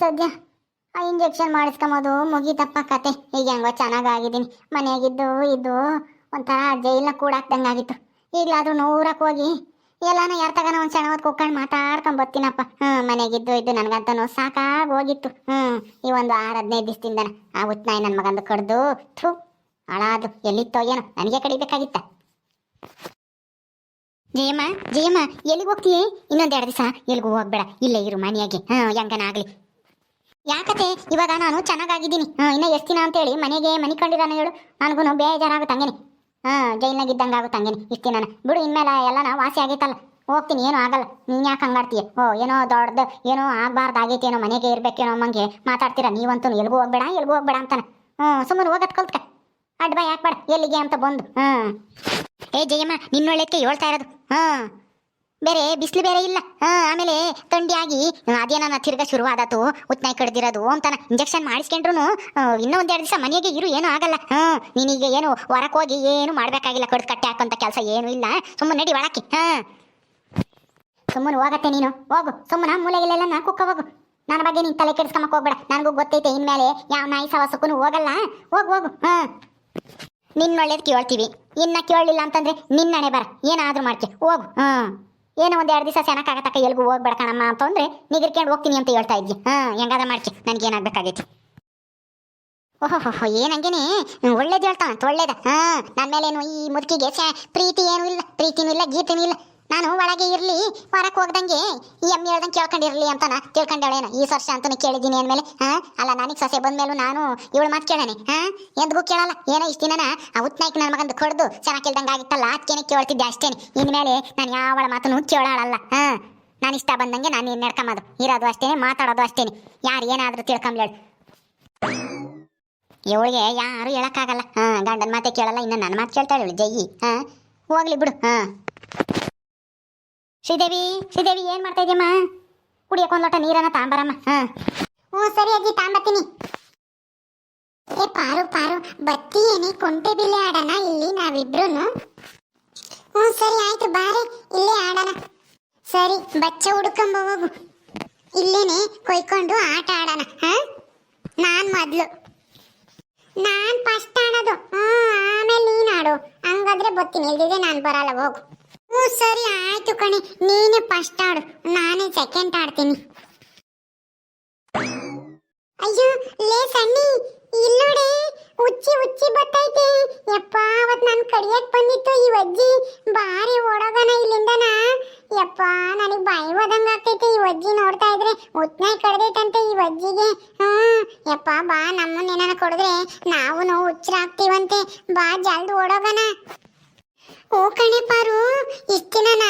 ಸದ್ಯ ಆ ಇಂಜೆಕ್ಷನ್ ಮಾಡಿಸ್ಕೊಂಬೋದು, ಮುಗೀತಪ್ಪ ಕತೆ. ಈಗ ಹೆಂಗೋ ಚೆನ್ನಾಗಾಗಿದ್ದೀನಿ. ಮನೆಯಾಗಿದ್ದು ಇದ್ದು ಒಂಥರ ಜೈಲ ಕೂಡಾಕ್ದಂಗೆ ಆಗಿತ್ತು ಈಗಲಾದ್ರೂ ನೂರಕ್ಕೆ ಹೋಗಿ ಎಲ್ಲಾನ ಯಾರ ತಗನ ಒಂದು ಸಣ್ಣ ಹೊತ್ತು ಕುಕ್ಕೊಂಡು ಮಾತಾಡ್ಕೊಂಡು ಬರ್ತೀನಪ್ಪ ಹ್ಞೂ ಮನೆಗಿದ್ದು ಇದ್ದು ನನಗಂತನೂ ಸಾಕಾಗಿ ಹೋಗಿತ್ತು ಹ್ಞೂ ಈ ಒಂದು ಆರು ಹದಿನೈದು ದಿವಸದಿಂದನ ಆ ಉತ್ನಾಯಿ ನನ್ನ ಮಗಂದು ಕಡ್ದು, ಥೂ ಹಾಳಾದು ಎಲ್ಲಿತ್ತೋ ಏನೋ, ನನಗೆ ಕಡಿಬೇಕಾಗಿತ್ತ. ಜಯಮ್ಮ ಜಯಮ್ಮ, ಎಲ್ಲಿಗೆ ಹೋಗ್ತೀಯ? ಇನ್ನೊಂದು ಎರಡು ದಿವಸ ಎಲ್ಲಿಗೂ ಹೋಗ್ಬೇಡ. ಇಲ್ಲೇ ಇರು ಮನೆಯಾಗೆ. ಹಾಂ ಹೆಂಗನಾಗ್ಲಿ ಯಾಕತೆ? ಇವಾಗ ನಾನು ಚೆನ್ನಾಗಾಗಿದ್ದೀನಿ. ಹಾಂ, ಇನ್ನೂ ಎಷ್ಟು ದಿನ ಅಂತೇಳಿ ಮನೆಗೆ ಮನೆ ಕಂಡಿರಾನ ಹೇಳು. ನನಗೂ ಬೇಜಾರಾಗುತ್ತೆ ಹಂಗೇನೆ. ಹಾಂ, ಜೈಲ್ನಾಗಿದ್ದಂಗೆ ಆಗುತ್ತೆ ಹಂಗೇನೆ ಇಷ್ಟು ದಿನ ಬಿಡು, ಇನ್ಮೇಲೆ ಎಲ್ಲನ ವಾಸಿ ಆಗೈತಲ್ಲ. ಹೋಗ್ತೀನಿ, ಏನೂ ಆಗಲ್ಲ. ನೀನು ಯಾಕೆ ಹಂಗಾಡ್ತೀಯ ಓ, ಏನೋ ದೊಡ್ಡದು ಏನೋ ಆಗಬಾರ್ದು ಏನೋ ಮನೆಗೆ ಇರಬೇಕೇನೋ ಅಮ್ಮಂಗೆ ಮಾತಾಡ್ತೀರಾ? ನೀವಂತೂ ಎಲ್ಗೂ ಹೋಗ್ಬೇಡ ಎಲ್ಗೂ ಹೋಗ್ಬೇಡ ಅಂತಾನೆ. ಹ್ಞೂ, ಸುಮ್ಮನೆ ಹೋಗತ್ ಕಲ್ತ್ಕ ಅಡ್ಬಾ ಯಾಕೆ ಬೇಡ, ಎಲ್ಲಿಗೆ ಅಂತ ಬಂದು. ಹ್ಞೂ. ಏ, ಜಯಮ್ಮ ನಿನ್ನೊಳ್ಳೆಕ್ಕೆ ಹೇಳ್ತಾ ಇರೋದು. ಹಾಂ ಬೇರೆ ಬಿಸಿಲು ಬೇರೆ ಇಲ್ಲ. ಹಾ, ಆಮೇಲೆ ತಂಡಿಯಾಗಿ ಅದೇನ ತಿರ್ಗ ಶುರುವಾದತು, ಉತ್ನಾಯಿ ಕಡ್ದಿರೋದು ಅಂತಾನ ಇಂಜೆಕ್ಷನ್ ಮಾಡಿಸ್ಕೊಂಡ್ರು ಇನ್ನೂ ಒಂದೆರಡು ದಿವಸ ಮನೆಗೆ ಇರು, ಏನೂ ಆಗಲ್ಲ. ಹಾ ನೀನೀಗ ಏನು ಹೊರಕ್ಕೆ ಹೋಗಿ ಏನು ಮಾಡಬೇಕಾಗಿಲ್ಲ, ಕಡ್ದು ಕಟ್ಟೆ ಹಾಕಂತ ಕೆಲಸ ಏನೂ ಇಲ್ಲ. ಸುಮ್ಮನೆ ನಡಿ ಒಳಕ್ಕೆ, ಹಾ. ಸುಮ್ಮನೆ ಹೋಗತ್ತೆ ನೀನು. ಹೋಗು, ಸುಮ್ಮನೆ ಮೂಲೆಗಿಲ್ಲೆಲ್ಲ ನಾ ಕುಕ್ಕ ಹೋಗು. ನನ್ನ ಬಗ್ಗೆ ನೀನು ತಲೆ ಕೆಡಿಸ್ಕೊಂಬಕ್ ಹೋಗ್ಬೇಡ. ನನಗೂ ಗೊತ್ತೈತೆ ಇನ್ಮೇಲೆ ಯಾವ ನಾಯಿ ಸವಾಸಕ್ಕೂ ಹೋಗಲ್ಲ. ಹೋಗು ಹೋಗು, ಹಾ. ನಿನ್ನೊಳ್ಳೇದು ಕೇಳ್ತೀವಿ. ಇನ್ನ ಕೇಳಲಿಲ್ಲ ಅಂತಂದ್ರೆ ನಿನ್ನಣೆ ಬರ. ಏನಾದರೂ ಮಾಡ್ಕೆ, ಹೋಗು ಹ್ಮ್ ಏನೋ ಒಂದ್ ಎರಡು ದಿವಸ ಚೆನ್ನಾಗಾಗತ್ತಕ್ಕ ಎಲ್ಗೂ ಹೋಗ್ಬೇಡ ಕಣಮ್ಮ ಅಂತಂದ್ರೆ ನಿಗಿರ್ಕೊಂಡು ಹೋಗ್ತೀನಿ ಅಂತ ಹೇಳ್ತಾ ಇದ್ವಿ ಹಾ, ಹೆಂಗಾದ ಮಾಡ್ಕೆ ನನಗೆ ಓಹೋಹೋ ಓಹೋ ಏನಂಗೇನೆ ಒಳ್ಳೇದು ಹೇಳ್ತಾನಂತ ಒಳ್ಳೇದ. ಹಾ ನನ್ನ ಮೇಲೇನು ಈ ಮುದುಕಿಗೆ ಪ್ರೀತಿ ಏನೂ ಇಲ್ಲ, ಪ್ರೀತಿನೂ ಇಲ್ಲ, ಗೀತಿನೂ ಇಲ್ಲ. ನಾನು ಒಳಗೆ ಇರ್ಲಿ ಹೊರಕ್ಕೆ ಹೋಗ್ದಂಗೆ ಈ ಅಮ್ಮಿ ಹೇಳ್ದಂಗೆ ಕೇಳ್ಕೊಂಡಿರಲಿ ಅಂತಾನ. ತಿಳ್ಕೊಂಡೇಳೇನ ಈ ವರ್ಷ ಅಂತಾನೆ ಕೇಳಿದ್ದೀನಿ ಅಂದಮೇಲೆ, ಹಾಂ? ಅಲ್ಲ, ನನಗೆ ಸೊಸೆ ಬಂದಮೇಲೂ ನಾನು ಇವಳು ಮಾತು ಕೇಳಾನೆ, ಹಾಂ? ಎಂದಿಗೂ ಕೇಳಲ್ಲ. ಏನೋ ಇಷ್ಟು ದಿನ ಆ ಉತ್ನಾಯ್ಕ ನನ್ನ ಮಗಂದು ಕೊಡ್ದು ಚೆನ್ನಾಗಿ ಕೇಳ್ದಂಗೆ ಆಗಿತ್ತಲ್ಲ ಅದಕ್ಕೇನೆ ಕೇಳ್ತಿದ್ದೆ ಅಷ್ಟೇನೆ. ಇನ್ಮೇಲೆ ನಾನು ಯಾವಳ ಮಾತನ್ನು ಕೇಳಾಳಲ್ಲ, ಹಾಂ? ನಾನು ಇಷ್ಟ ಬಂದಂಗೆ ನಾನು ಏನು ನಡ್ಕೊಂಬೋದು. ಇರೋದು ಅಷ್ಟೇ ಮಾತಾಡೋದು ಅಷ್ಟೇನೆ. ಯಾರು ಏನಾದರೂ ತಿಳ್ಕೊಂಬ್ಲೇಳು ಇವಳಿಗೆ ಯಾರು ಹೇಳಕ್ಕಾಗಲ್ಲ. ಹಾಂ, ಗಂಡನ ಮಾತೆ ಕೇಳಲ್ಲ, ಇನ್ನು ನನ್ನ ಮಾತು ಕೇಳ್ತಾಳೆ ಇವಳು, ಜೈ. ಹಾ? ಹೋಗ್ಲಿ ಬಿಡು, ಹಾ? ಶ್ರೀದೇವಿ ಶ್ರೀದೇವಿ, ಏನು ಮಾಡ್ತಾ ಇದೀಯಮ್ಮ? ಕುಡಿಯಕ್ಕೆ ಒಂದು ಲೋಟ ನೀರನ್ನ ತಾಂಬರಮ್ಮ. ಹಾ. ಹ್ಞೂ, ಸರಿ ಅಜ್ಜಿ ತಾಂಬತ್ತೀನಿ ಏ, ಪಾರು ಪಾರು, ಬತ್ತಿ ಏನಿ ಕೊಂಟೆ ಬಿಲ್ಲೆ ಆಡೋಣ ಇಲ್ಲಿ ನಾವಿಬ್ರು ಹ್ಞೂ, ಸರಿ ಆಯ್ತು, ಬಾರೆ, ಇಲ್ಲಿ ಆಡೋಣ. ಸರಿ, ಬಚ್ಚ ಹುಡ್ಕೊಂಬ ಹೋಗು. ಇಲ್ಲೇನೆ ಕೊಯ್ಕೊಂಡು ಆಟ ಆಡೋಣ, ಹಾ? ನಾನು ಮೊದಲು. ನಾನು ಫಸ್ಟ್ ಆಡೋದು. ಹ್ಮ್ ಆಮೇಲೆ ನೀನ್ ಆಡು. ಹಂಗಾದ್ರೆ ಬತ್ತೀನಿ ಇಲ್ದಿದ್ರೆ ನಾನು ಬರಲ್ಲ, ಹೋಗು. ಹ್ಞೂ ಸರಿ, ಆಯ್ತು ಕಣೆ. ನೀನೆ ಫಸ್ಟ್ ಆಡು. ನಾನೇ ಸೆಕೆಂಡ್ ಆಡ್ತೀನಿ. ಅಯ್ಯೋ, ಲೇ ಸಣ್ಣಿ ಇಲ್ಲೋಡಿ ಉಚ್ಚಿ ಉಚ್ಚಿ ಬತ್ತೈತೆ. ಯಪ್ಪ, ಅವತ್ ನಾನು ಕಡಿಯಕ್ ಬಂದಿತ್ತು ಈ ಅಜ್ಜಿ ಬಾರಿ ಓಡೋಗನ ಇಲ್ಲಿಂದನ. ಯಪ್ಪ, ನನಗೆ ಬಾಯಿ ಹೋದಂಗ ಆಗ್ತೈತೆ ಈ ಅಜ್ಜಿ ನೋಡ್ತಾ ಇದ್ರೆ. ಉತ್ನಾಯಿ ಕಡ್ದೈತಂತೆ ಈ ಅಜ್ಜಿಗೆ ಹ್ಮ್ ಯಪ್ಪ, ಬಾ ನಮ್ಮನ್ನ ಏನಾನ ಕೊಡಿದ್ರೆ ನಾವು ನಾವು ಹುಚ್ಚರಾಗ್ತೀವಂತೆ ಬಾ, ಜಲ್ದಿ ಓಡೋಗನ. ಓ ಕಣೆ ಪಾರು ಇಷ್ಟಿನ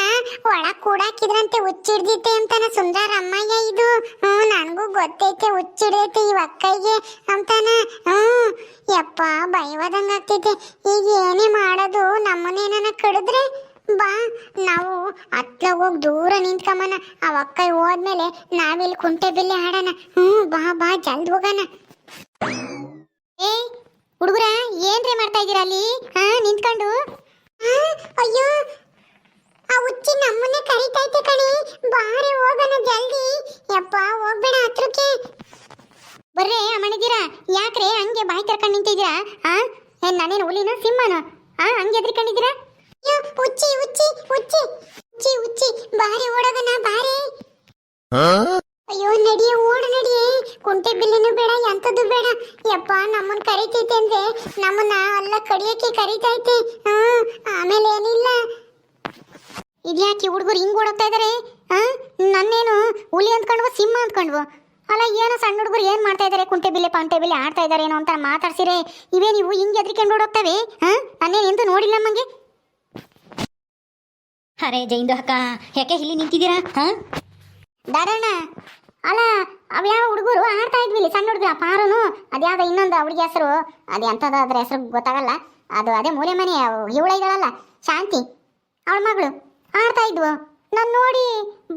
ಒಳ ಕೂಡಾಕಿದ್ರಂತೆ ಹುಚ್ಚಿಡ್ದಿತ್ತೆ ಅಂತಾನ ಸುಂದರ ಅಮ್ಮಯ್ಯ ಇದು. ಹ್ಞೂ, ನನಗೂ ಗೊತ್ತೈತೆ ಹುಚ್ಚಿಡ್ದೈತೆ ಈ ಅಕ್ಕಯ್ಗೆ ಅಂತಾನ. ಹ್ಞೂ, ಯಪ್ಪ, ಭಯವಾದಂಗೆ ಆಗ್ತೈತೆ. ಈಗ ಏನೇ ಮಾಡೋದು ನಮ್ಮನ್ನೇನ ಕಡಿದ್ರೆ, ಬಾ, ನಾವು ಹತ್ಲ ಹೋಗಿ ದೂರ ನಿಂತ್ಕಮ್ಮನ. ಆ ಒಕ್ಕೈ ಹೋದ್ಮೇಲೆ ನಾವಿಲ್ಲಿ ಕುಂಟೆ ಬಿಲ್ಲೆ ಆಡೋಣ ಹ್ಞೂ, ಬಾ ಬಾ, ಜಲ್ದಿ ಹೋಗೋಣ. ಏ ಹುಡುಗರ, ಏನ್ರಿ ಮಾಡ್ತಾ ಇದ್ದೀರಾ ಅಲ್ಲಿ? ಹಾ, ನಿಂತ್ಕೊಂಡು. ಅಯ್ಯೋ, ಆ ಹುಚ್ಚಿ ನಮ್ಮನ್ನೇ ಕರಿತೈತೆ ಕಣಿ. ಬಾರಿ ಹೋಗೋಣ ಜಲ್ದಿ. ಯಪ್ಪ, ಹೋಗ್ಬೇಡ ಹತ್ರಕ್ಕೆ. ಬರ್ರೆ ಅಮ್ಮಣಿದ್ದೀರಾ ಯಾಕ್ರೆ, ಹಂಗೆ ಬಾಯಿ ತರ್ಕೊಂಡು ನಿಂತಿದ್ದೀರಾ? ಆ? ಏನ್, ನಾನೇನು ಹುಲಿನ, ಸಿಂಹನ? ಆ, ಹಂಗೆ ಎದ್ರಿಕೊಂಡಿದ್ದೀರಾ ಅಯ್ಯೋ, ಹುಚ್ಚಿ ಹುಚ್ಚಿ ಹುಚ್ಚಿ. ಹುಚ್ಚಿ ಹುಚ್ಚಿ, ಬಾರಿ ಓಡೋಗಣ, ಬಾರಿ. ಅಯ್ಯೋ ನಡಿಯೇ ಓಡು ನಡಿಯೇ ಕುಂಟೆ ಬಿಲ್ಲಿನೂ ಬೇಡ ಎಂಥದ್ದು ಬೇಡ ಯಪ್ಪ ನಮ್ಮನ್ನ ಕರಿತೈತೆ ಅಂದ್ರೆ ನಮ್ಮನ್ನ ಅಲ್ಲ ಕಡಿಯಕ್ಕೆ ಕರಿತೈತೆ. ಹ್ಮ್ ಆಮೇಲೆ ಏನಿಲ್ಲ. ಇದ್ಯಾಕೆ ಹುಡುಗರು ಹಿಂಗ್ ಓಡೋಗ್ತಾ ಇದಾರೆ? ಹಾ ನನ್ನೇನು ಹುಲಿ ಅಂದ್ಕೊಂಡ್ವು ಸಿಂಹ ಅಂದ್ಕೊಂಡ್ವು? ಅಲ್ಲ ಏನೋ ಸಣ್ಣ ಹುಡುಗರು ಏನ್ ಮಾಡ್ತಾ ಇದಾರೆ ಕುಂಟೆ ಬಿಲ್ಲೆ ಪಾಂಟೆ ಬಿಲ್ಲೆ ಆಡ್ತಾ ಇದಾರೆ ಏನೋ ಅಂತ ಮಾತಾಡ್ಸಿರೆ ಇವೇ ನೀವು ಹಿಂಗೆ ಎದ್ರಿಕೊಂಡು ಓಡೋಗ್ತವೆ? ಹಾ ನನ್ನೇನು ಎಂದೂ ನೋಡಿಲ್ಲ ನಮಗೆ? ಅರೆ ಜೈಂದು ಅಕ್ಕ ಯಾಕೆ ಇಲ್ಲಿ ನಿಂತಿದ್ದೀರಾ? ಹಾ? ದಾರಣ್ಣ ಅಲ್ಲ ಅವ್ಯಾವ ಹುಡುಗರು ಆಡ್ತಾ ಇದ್ವಿ ಸಣ್ಣ ಹುಡುಗರು ಪಾರುನು ಅದ್ಯಾವ್ದೋ ಇನ್ನೊಂದು ಹುಡುಗಿ ಹೆಸರು, ಅದು ಎಂಥದ್ದು ಹೆಸರು ಗೊತ್ತಾಗಲ್ಲ. ಅದು ಅದೇ ಮೂಲೆ ಮನೆ ಇವಳ ಶಾಂತಿ, ಅವಳ ಮಗಳು, ಆಡ್ತಾ ಇದ್ವು. ನಾನು ನೋಡಿ,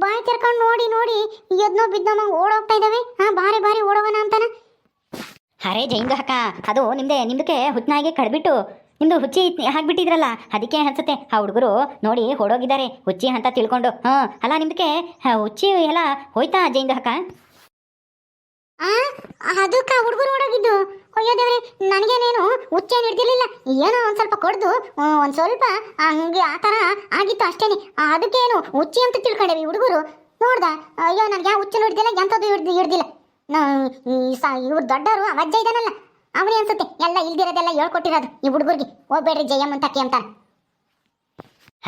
ಬಾಯಿ ತೆರ್ಕೊಂಡು ನೋಡಿ ನೋಡಿ, ಎದ್ನೋ ಬಿದ್ದೋ ಓಡೋಗ್ತಾ ಇದ್ದಾವೆ. ಹಾ, ಬಾರಿ ಬಾರಿ ಓಡೋಗೋಣ ಅಂತಾನ. ಅರೆ ಜೈಂದು ಅಕ್ಕ ಅದು ನಿಮ್ದೆ, ನಿಮ್ದಕ್ಕೆ ಹುಚ್ಚನಾಗಿ ಕಡ್ಬಿಟ್ಟು ನಿಮ್ದು ಹುಚ್ಚಿ ಹಾಕ್ಬಿಟ್ಟಿದ್ರಲ್ಲ, ಅದಕ್ಕೆ ಅನ್ಸುತ್ತೆ. ಆ ಹುಡುಗರು ನೋಡಿ ಹೊಡೋಗಿದ್ದಾರೆ ಹುಚ್ಚಿ ಅಂತ ತಿಳ್ಕೊಂಡು. ಹಾ, ಅಲ್ಲ, ನಿಮ್ದಕ್ಕೆ ಹುಚ್ಚಿ ಎಲ್ಲ ಹೋಯ್ತಾ ಜೈಂದು ಹಾಕ? ಅದಕ್ಕ ಹುಡುಗರು ಹೊಡೋಗಿದ್ದು ಅಯ್ಯೋ ದೇವ್ರೆ, ನನಗೇನೇನು ಹುಚ್ಚೇನು ಹಿಡ್ದಿರ್ಲಿಲ್ಲ. ಏನೋ ಒಂದು ಸ್ವಲ್ಪ ಕೊಡ್ದು ಒಂದು ಸ್ವಲ್ಪ ಹಂಗೆ ಆ ಥರ ಆಗಿತ್ತು ಅಷ್ಟೇನೆ. ಅದಕ್ಕೇನು ಹುಚ್ಚಿ ಅಂತ ತಿಳ್ಕೊಂಡೇವಿ ಹುಡುಗರು. ನೋಡ್ದ, ಅಯ್ಯೋ, ನನಗೆ ಯಾವ ಹುಚ್ಚು ಹಿಡ್ದಿಲ್ಲ ಎಂಥದ್ದು ಹಿಡ್ದು ಹಿಡ್ದಿಲ್ಲ. ಇವ್ರು ದೊಡ್ಡವರು ಅವಜ್ಜ ಇದಾನಲ್ಲ. ಅವನೇ ಅನ್ಸುತ್ತೆ ಎಲ್ಲ ಇಲ್ದಿರೋದೆಲ್ಲ ಹೇಳ್ಕೊಟ್ಟಿರೋದು. ಈ ಹುಡುಗರಿಗೆ ಹೋಗ್ಬೇಡ್ರಿ ಜಯಮ್ ಅಂತ ಅಂತ.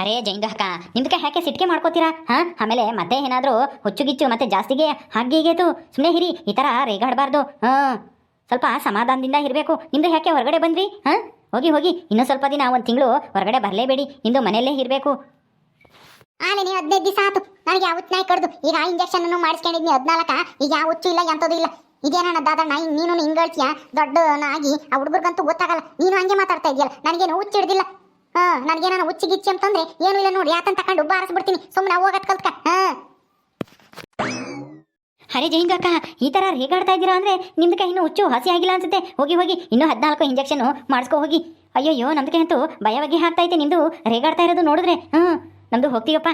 ಅರೇ ಜೈಂದು ಅಕ್ಕ ನಿಮ್ದಕ್ಕೆ ಯಾಕೆ ಸಿಟ್ಕೆ ಮಾಡ್ಕೋತೀರಾ? ಹಾ ಆಮೇಲೆ ಮತ್ತೆ ಏನಾದರೂ ಹುಚ್ಚುಗಿಚ್ಚು ಮತ್ತೆ ಜಾಸ್ತಿಗೆ ಹಾಗೆ ಹೀಗೇತು ಸುಮ್ಮನೆ ಹಿರಿ ಈ ಥರ ರೇಗಾಡಬಾರ್ದು ಹಾಂ ಸ್ವಲ್ಪ ಸಮಾಧಾನದಿಂದ ಇರಬೇಕು. ನಿಮ್ದು ಯಾಕೆ ಹೊರಗಡೆ ಬಂದ್ರಿ? ಹಾಂ ಹೋಗಿ ಹೋಗಿ ಇನ್ನೂ ಸ್ವಲ್ಪ ದಿನ ಒಂದು ತಿಂಗಳು ಹೊರಗಡೆ ಬರಲೇಬೇಡಿ ನಿಮ್ದು ಮನೆಯಲ್ಲೇ ಇರಬೇಕು. ಆಮೇಲೆ ನೀವು ಹದಿನೈದು ದಿವಸ ಆಯ್ತು ನನಗೆ ಯಾವ ನಾಯಿ ಕಡ್ದು ಈಗ ಆ ಇಂಜೆಕ್ಷನ್ ಮಾಡಿಸ್ಕೊಂಡಿದ್ನಿ ಹದಿನಾಲ್ಕ ಈಗ ಯಾವ ಹುಚ್ಚು ಇಲ್ಲ ಎಂಥದ್ದು ಇಲ್ಲ. ಇದೇನ ದಾದಣ್ಣ ಹಿಂಗೆ ನೀನು ಹಿಂಗಳ್ತೀಯಾ? ಹೇಳ್ತೀಯ ದೊಡ್ಡ ನಾಗಿ ಆ ಹುಡುಗರ್ಗಂತೂ ಗೊತ್ತಾಗಲ್ಲ. ನೀನು ಹಂಗೆ ಮಾತಾಡ್ತಾ ಇದೆಯಲ್ಲ ನನಗೇನು ಹುಚ್ಚು ಹಿಡ್ದಿಲ್ಲ? ಹಾ ಏನೋ ಹುಚ್ಚಿ ಗಿಚ್ಚಿ ಅಂತಂದ್ರೆ ಏನು ಇಲ್ಲ ನೋಡಿ ಯಾತಂತ ತಕೊಂಡು ಉಬ್ಬ ಆರಿಸ್ಬಿಡ್ತೀನಿ ಸುಮ್ಮನೆ ಹೋಗತ್ ಕಲ್ತ್ಕ. ಹಾಂ. ಅರೆ ಜೈಂದು ಅಕ್ಕ ಈ ಥರ ರೇಗಾಡ್ತಾ ಇದ್ದೀರಾ ಅಂದರೆ ನಿಮ್ದಕ್ಕೆ ಇನ್ನೂ ಹುಚ್ಚು ಹಸಿ ಆಗಿಲ್ಲ ಅನ್ಸುತ್ತೆ. ಹೋಗಿ ಹೋಗಿ ಇನ್ನೂ ಹದಿನಾಲ್ಕು ಇಂಜೆಕ್ಷನು ಮಾಡಿಸ್ಕೊ ಹೋಗಿ. ಅಯ್ಯಯ್ಯೋ ನಮ್ದಕ್ಕೆ ಅಂತೂ ಭಯ ಬಗ್ಗೆ ಆಗ್ತೈತೆ ನಿಮ್ಮದು ರೇಗಾಡ್ತಾ ಇರೋದು ನೋಡಿದ್ರೆ. ಹ್ಞೂ ನಮ್ಮದು ಹೋಗ್ತೀವಪ್ಪ.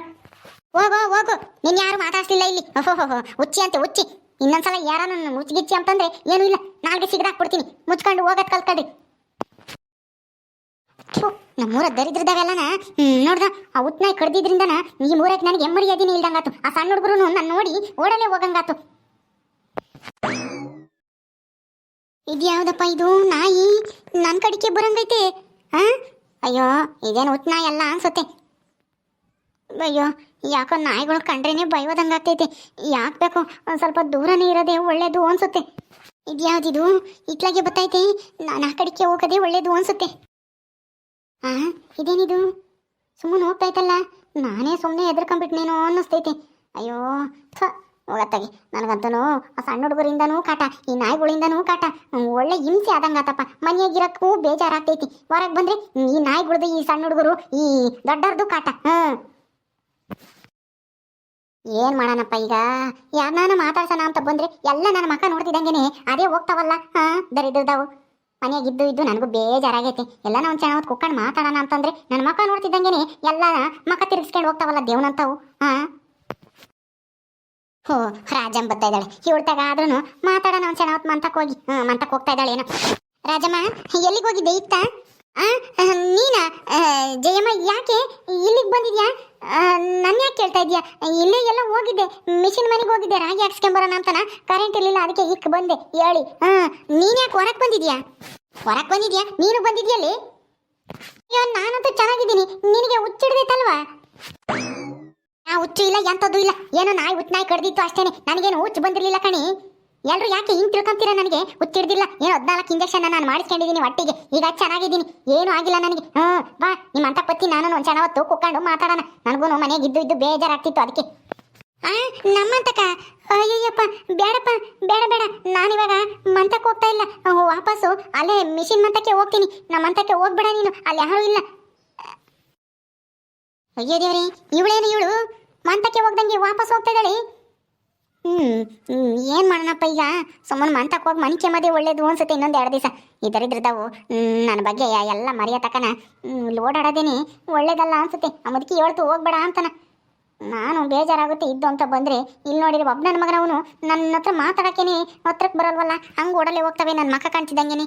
ಹೋಗೋ ಹೋಗು ನಿನ್ನ ಯಾರು ಮಾತಾಡ್ತಿಲ್ಲ ಇಲ್ಲಿ? ಓಹೋ ಹುಚ್ಚಿ ಅಂತೆ ಹುಚ್ಚಿ. ಇನ್ನೊಂದ್ಸಲ ಯಾರ ನನ್ನ ಮುಚ್ಚಿಗಿಚ್ಚಿ ಅಂತಂದ್ರೆ ಏನು ಇಲ್ಲ. ನಾಲ್ಗೆ ಸಿಗದಾಕ್ಬಿಡ್ತೀನಿ ಮುಚ್ಕೊಂಡು ಹೋಗತ್ ಕಲ್ತ್ಕೊಳ್ರಿ ಥು, ನಮ್ಮೂರ ದರಿದ್ರದಾವೆಲ್ಲನ? ನೋಡ್ದ ಆ ಉತ್ನಾಯಿ ಕಡ್ದಿದ್ರಿಂದನ ಈ ಮೂರಕ್ಕೆ ನನಗೆ ಎಮ್ಮಡಿ ಅದೀನಿ ಇಲ್ದಂಗಾತು. ಆ ಸಣ್ಣ ಹುಡುಗರು ನನ್ನ ನೋಡಿ ಓಡಲೇ ಹೋಗಂಗಾತು. ಇದ್ಯಾವ್ದಪ್ಪ ಇದು? ನಾಯಿ? ನನ್ನ ಕಡಿಕೆ ಬರಂಗೈತೆ. ಹಾ ಅಯ್ಯೋ ಇದೇನು ಉತ್ನಾಯಿ ಅಲ್ಲ ಅನ್ಸುತ್ತೆ. ಅಯ್ಯೋ, ಯಾಕೋ ನಾಯಿಗಳು ಕಂಡ್ರೇನೆ ಭಯೋದಂಗಾಗ್ತೈತೆ ಯಾಕೆ ಬೇಕು? ಒಂದು ಸ್ವಲ್ಪ ದೂರನೇ ಇರೋದೇ ಒಳ್ಳೇದು ಅನ್ಸುತ್ತೆ. ಇದ್ಯಾವ್ದಿದು? ಇತ್ಲಾಗೆ ಬತ್ತೈತೆ. ನಾನು ಆ ಕಡೆಗೆ ಹೋಗೋದೇ ಒಳ್ಳೇದು ಅನ್ಸುತ್ತೆ. ಆ, ಇದೇನಿದು? ಸುಮ್ಮನೆ ಹೋಗ್ತಾಯ್ತಲ್ಲ? ನಾನೇ ಸುಮ್ಮನೆ ಎದ್ರಕೊಂಡ್ಬಿಟ್ನೇನೋ ಅನ್ನಿಸ್ತೈತೆ. ಅಯ್ಯೋ, ಥ, ಹೋಗತ್ತಾಗಿ. ನನಗಂತನೂ ಆ ಸಣ್ಣ ಹುಡುಗರಿಂದನೂ ಕಾಟ, ಈ ನಾಯಿಗಳಿಂದನೂ ಕಾಟ. ಒಳ್ಳೆ ಹಿಂಸೆ ಆದಂಗಾತಪ್ಪ. ಮನೆಯಾಗಿರಕ್ಕೂ ಬೇಜಾರಾಗ್ತೈತಿ. ಹೊರಗೆ ಬಂದ್ರೆ ಈ ನಾಯಿಗಳದು, ಈ ಸಣ್ಣ ಹುಡುಗರು, ಈ ದೊಡ್ಡರ್ದು ಕಾಟ. ಹ್ಮ್. ಏನ್ ಮಾಡೋಣಪ್ಪ ಈಗ? ಯಾರನ್ನ ಮಾತಾಡ್ಸೋಣ ಅಂತ ಬಂದ್ರೆ ಎಲ್ಲ ನನ್ನ ಮಕ್ಕ ನೋಡ್ತಿದ್ದಂಗೆನೆ ಅದೇ ಹೋಗ್ತಾವಲ್ಲ, ಹಾ? ದರಿದ್ರದಾವು. ಮನೆಯಾಗಿದ್ದು ಇದ್ದು ನನಗೂ ಬೇಜಾರಾಗೈತೆ. ಎಲ್ಲ ನಾವು ಚೆನ್ನಾಗಿ ಕುಕ್ಕಂಡು ಮಾತಾಡೋಣ ಅಂತಂದ್ರೆ ನನ್ನ ಮಕ್ಕ ನೋಡ್ತಿದ್ದಂಗೆನೆ ಎಲ್ಲ ಮಕ್ಕ ತಿರ್ಗಿಸ್ಕೊಂಡು ಹೋಗ್ತಾವಲ್ಲ ದೇವ್ನಂತಾವು, ಹಾ? ಹೋ ರಾಜಮ್ಮ ಬರ್ತಾ ಇದ್ದಾಳೆ. ಇವಳ್ತಾಗ ಆದ್ರೂ ಮಾತಾಡೋಣ ಒಂದು ಚೆನ್ನಾಗಿ ಮಂತಕ್ಕೆ ಹೋಗಿ. ಹ್ಞೂ ಮಂತಕ್ಕೆ ಹೋಗ್ತಾ ಇದ್ದಾಳೆ ಏನೋ. ರಾಜಮ್ಮ, ಎಲ್ಲಿಗೆ ಹೋಗಿದ್ದೆ ಇತ್ತ? ನೀನಾ? ಜಯಮ್ಮ, ಯಾಕೆ ಇಲ್ಲಿಗೆ ಬಂದಿದ್ಯಾ? ನನ್ನ ಯಾಕೆ ಕೇಳ್ತಾ ಇದೀಯಾ ಇಲ್ಲೇ ಎಲ್ಲ ಹೋಗಿದ್ದೆ ಮಿಷಿನ್ ಮನೆಗೆ ಹೋಗಿದ್ದೆ ರಾಗಿ ಹಾಕ್ಸ್ಕೊಂಬರೋಣ ಅಂತನ? ಕರೆಂಟ್ ಇರಲಿಲ್ಲ, ಅದಕ್ಕೆ ಇಕ್ ಬಂದೆ. ಹೇಳಿ. ಹಾ ನೀನ್ ಯಾಕೆ ಹೊರಗೆ ಬಂದಿದ್ಯಾ? ಹೊರಕ್ಕೆ ಬಂದಿದ್ಯಾ? ನೀನು ಬಂದಿದ್ಯಲ್ಲಿ ಅಯ್ಯೋ, ನಾನಂತೂ ಚೆನ್ನಾಗಿದ್ದೀನಿ. ನಿನಗೆ ಹುಚ್ಚಿಡ್ದೈತಲ್ವಾ ಆ ಹುಚ್ಚು ಇಲ್ಲ, ಎಂಥದ್ದು ಇಲ್ಲ. ಏನೋ ನಾಯಿ ಹುಚ್ಚು ನಾಯಿ ಕಡ್ದಿತ್ತು ಅಷ್ಟೇನೆ. ನನಗೇನು ಹುಚ್ಚು ಬಂದಿರಲಿಲ್ಲ ಕಣಿ. ಎಲ್ರು ಯಾಕೆ ಹಿಂಗೆ ತಿಳ್ಕೊಂತೀರ ನನಗೆ? ಹುಚ್ಚಿಡ್ದಿಲ್ಲ. ಏನು ಹದಿನಾಲ್ಕು ಇಂಜೆಕ್ಷನ್ ನಾನು ಮಾಡಿಸ್ಕೊಂಡಿದ್ದೀನಿ ಒಟ್ಟಿಗೆ. ಈಗ ಚೆನ್ನಾಗಿದ್ದೀನಿ. ಏನೂ ಆಗಿಲ್ಲ ನನಗೆ. ಹ್ಞೂ, ಬಾ. ನಿಮ್ಮ ಅಂತ ಪತ್ತಿ ನಾನು ಒಂದು ಚೆನ್ನಾಗಿ ಹೊತ್ತು ಕುಕ್ಕೊಂಡು ಮಾತಾಡೋಣ. ನನಗೂ ಮನೆಗೆ ಇದ್ದು ಇದ್ದು ಬೇಜಾರಾಗ್ತಿತ್ತು ಅದಕ್ಕೆ. ನಮ್ಮಂತಕ? ಅಯ್ಯಯ್ಯಪ್ಪ ಬೇಡಪ್ಪ ಬೇಡ ಬೇಡ. ನಾನಿವಾಗ ಮಂತಕ್ಕೆ ಹೋಗ್ತಾ ಇಲ್ಲ. ವಾಪಸ್ಸು ಅಲ್ಲೇ ಮಿಷಿನ್ ಮಂತಕ್ಕೆ ಹೋಗ್ತೀನಿ. ನಮ್ಮ ಮಂತಕ್ಕೆ ಹೋಗ್ಬೇಡ ನೀನು. ಅಲ್ಲಿ ಯಾರೂ ಇಲ್ಲ. ಅಯ್ಯೋ ದೇವ್ರಿ, ಇವಳೇನು ಇವಳು? ಮಂತಕ್ಕೆ ಹೋಗ್ದಂಗೆ ವಾಪಸ್ ಹೋಗ್ತಾ ಇದ್ದಾಳೆ? ಹ್ಮ್ ಏನ್ ಮಾಡೋಣಪ್ಪ ಈಗ? ಸುಮ್ಮನೆ ಮಂತಕ್ಕೆ ಹೋಗಿ ಮನೆ ಕೆಮ್ಮದೆ ಒಳ್ಳೇದು ಅನ್ಸುತ್ತೆ ಇನ್ನೊಂದು ಎರಡು ದಿವಸ. ಇದ್ರ ದರಿದ್ರದವು ನನ್ನ ಬಗ್ಗೆ ಎಲ್ಲ ಮರೆಯ ತಕನ. ಓಡಾಡೋದೇನೆ ಒಳ್ಳೇದಲ್ಲ ಅನ್ಸುತ್ತೆ. ಆ ಮುದುಕಿ ಹೇಳ್ತು ಹೋಗ್ಬೇಡ ಅಂತನ. ನಾನು ಬೇಜಾರಾಗುತ್ತೆ ಇದ್ದು ಅಂತ ಬಂದ್ರೆ. ಇಲ್ಲಿ ನೋಡಿರಿ ಒಬ್ಬ ನನ್ನ ಮಗನವನು. ನನ್ನ ಹತ್ರ ಮಾತಾಡಕ್ಕೇನೆ ಹತ್ರಕ್ಕೆ ಬರಲ್ವಲ್ಲ? ಹಂಗೆ ಓಡಲೇ ಹೋಗ್ತವೆ. ನನ್ನ ಮಕ್ಕ ಕಾಣ್ತಿದ್ದಂಗೆನೆ.